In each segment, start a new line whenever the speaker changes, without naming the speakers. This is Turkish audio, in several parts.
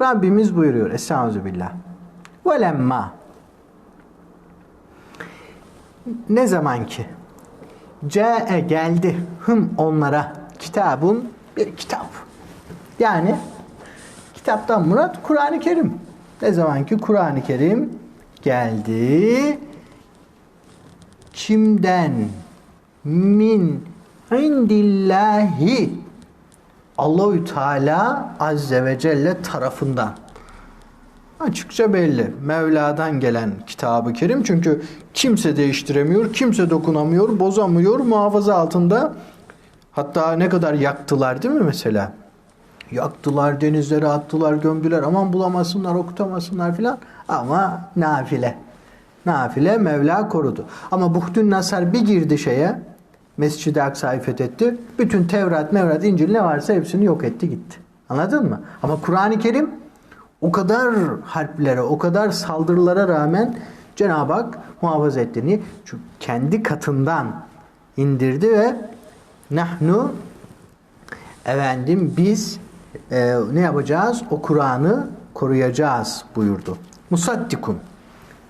Rabbimiz buyuruyor. Estağfirullah. Velemma ne zaman ki C'e geldi hım onlara kitabun bir kitap. Yani kitaptan murat Kur'an-ı Kerim. Ne zaman ki Kur'an-ı Kerim geldi kimden min indillahi Allahü Teala azze ve celle tarafından açıkça belli. Mevla'dan gelen kitabı kerim çünkü kimse değiştiremiyor, kimse dokunamıyor, bozamıyor, muhafaza altında. Hatta ne kadar yaktılar değil mi mesela? Yaktılar, denizlere attılar, gömdüler. Aman bulamasınlar, okutamasınlar filan. Ama nafile. Nafile Mevla korudu. Ama Buhdün Nasar bir girdi şeye, Mescid-i Aksa'yı fethetti. Bütün Tevrat, Mevrat, İncil ne varsa hepsini yok etti gitti. Anladın mı? Ama Kur'an-ı Kerim o kadar harplere, o kadar saldırılara rağmen Cenab-ı Hak muhafaza etti. Niye? Çünkü kendi katından indirdi ve nahnu efendim biz e, ne yapacağız? O Kur'an'ı koruyacağız buyurdu. Musaddikun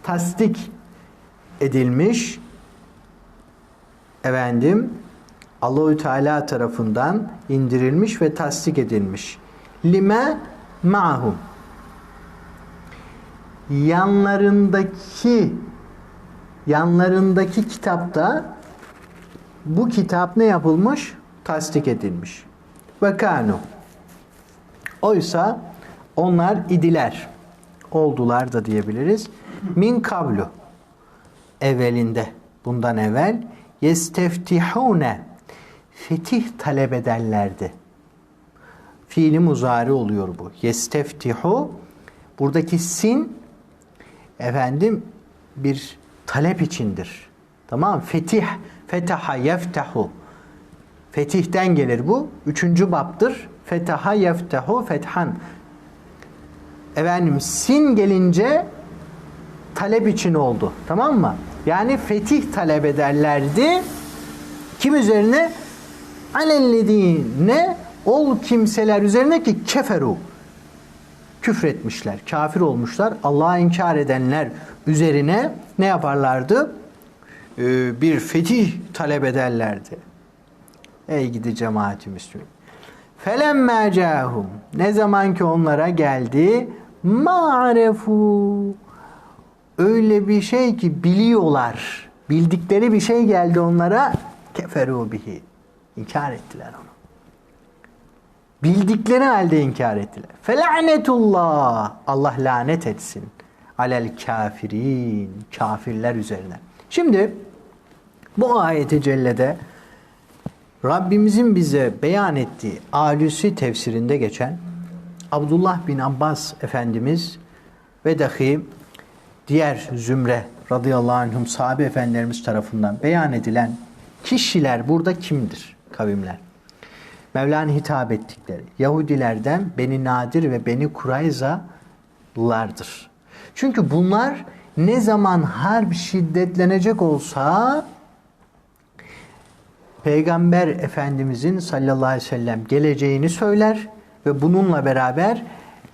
tasdik edilmiş efendim Allahü Teala tarafından indirilmiş ve tasdik edilmiş. Lime ma'hum yanlarındaki yanlarındaki kitapta bu kitap ne yapılmış? Tasdik edilmiş. Ve kanu. Oysa onlar idiler. Oldular da diyebiliriz. Min kablu. Evvelinde. Bundan evvel. Yesteftihune. Fetih talep ederlerdi. Fiili muzari oluyor bu. Yesteftihu. Buradaki sin efendim bir talep içindir. Tamam Fetih, fetaha yeftehu. Fetihten gelir bu. Üçüncü baptır. Fetaha yeftehu fethan. Efendim sin gelince talep için oldu. Tamam mı? Yani fetih talep ederlerdi. Kim üzerine? Alellezine ol kimseler üzerine ki keferu küfretmişler, kafir olmuşlar. Allah'a inkar edenler üzerine ne yaparlardı? Ee, bir fetih talep ederlerdi. Ey gidi cemaati Müslümin. Felemme cahum ne zaman ki onlara geldi ma'refu öyle bir şey ki biliyorlar. Bildikleri bir şey geldi onlara keferu bihi. İnkar ettiler onu. Bildikleri halde inkar ettiler. Felanetullah. Allah lanet etsin. Alel kafirin. Kafirler üzerine. Şimdi bu ayeti cellede Rabbimizin bize beyan ettiği Alüsi tefsirinde geçen Abdullah bin Abbas Efendimiz ve dahi diğer zümre radıyallahu anhum sahabe efendilerimiz tarafından beyan edilen kişiler burada kimdir? Kavimler. Mevla'nın hitap ettikleri Yahudilerden Beni Nadir ve Beni Kurayza'lardır. Çünkü bunlar ne zaman harp şiddetlenecek olsa Peygamber Efendimizin sallallahu aleyhi ve sellem geleceğini söyler ve bununla beraber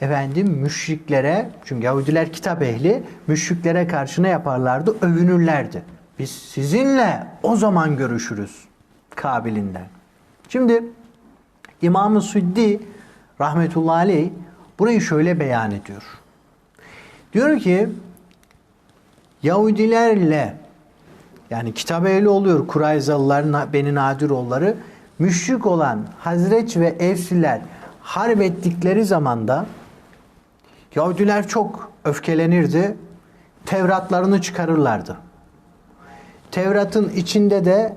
efendim müşriklere çünkü Yahudiler kitap ehli müşriklere karşı ne yaparlardı? Övünürlerdi. Biz sizinle o zaman görüşürüz kabilinden. Şimdi İmam-ı Süddi rahmetullahi aleyh burayı şöyle beyan ediyor. Diyor ki Yahudilerle yani kitap ehli oluyor Kurayzalılar, Beni Nadiroğulları müşrik olan Hazreç ve Evsiler harp ettikleri zamanda Yahudiler çok öfkelenirdi. Tevratlarını çıkarırlardı. Tevrat'ın içinde de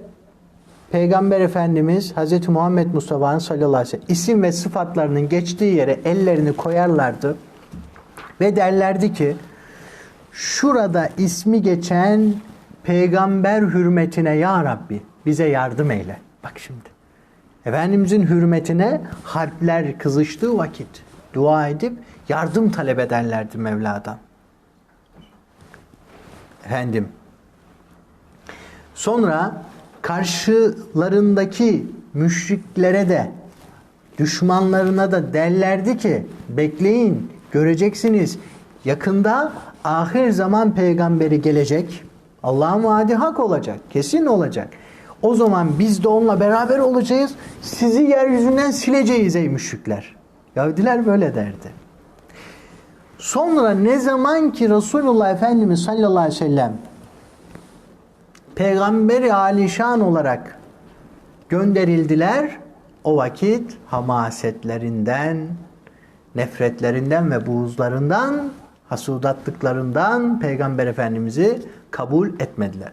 Peygamber Efendimiz Hz. Muhammed Mustafa'nın sallallahu aleyhi ve sellem isim ve sıfatlarının geçtiği yere ellerini koyarlardı ve derlerdi ki şurada ismi geçen peygamber hürmetine ya Rabbi bize yardım eyle. Bak şimdi. Efendimizin hürmetine harpler kızıştığı vakit dua edip yardım talep ederlerdi Mevla'dan. Efendim. Sonra karşılarındaki müşriklere de düşmanlarına da derlerdi ki bekleyin Göreceksiniz. Yakında ahir zaman peygamberi gelecek. Allah'ın vaadi hak olacak. Kesin olacak. O zaman biz de onunla beraber olacağız. Sizi yeryüzünden sileceğiz ey müşrikler. Yahudiler böyle derdi. Sonra ne zaman ki Resulullah Efendimiz sallallahu aleyhi ve sellem peygamberi alişan olarak gönderildiler. O vakit hamasetlerinden, nefretlerinden ve buğuzlarından, hasudatlıklarından Peygamber Efendimiz'i kabul etmediler.